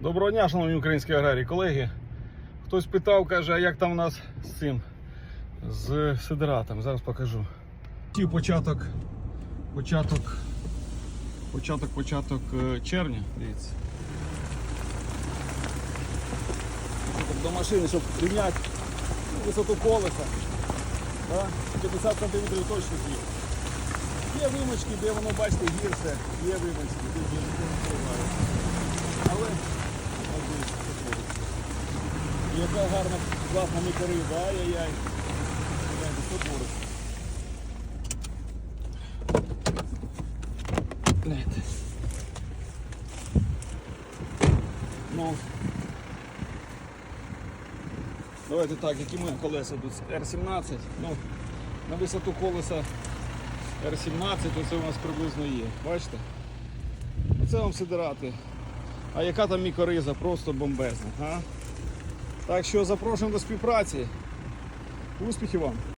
Доброго дня, шановні українські аграрії, колеги. Хтось питав, каже, а як там у нас з цим? З сидератом. Зараз покажу. Початок, початок, початок, початок е, червня. Дивіться. До машини, щоб рівняти висоту колеса. Да? 50 см точно є. Є вимочки, де воно, бачите, гірше, є вимочки, де гірше яка гарна, класна мікрориба, ай-яй-яй. Що твориться. Гляньте. Ну, давайте так, які ми колеса тут R17. Ну, на висоту колеса R17, оце у нас приблизно є. Бачите? Оце вам сидирати. А яка там мікориза? Просто бомбезна. А? Так що запрошуємо до співпраці. Успіхів вам!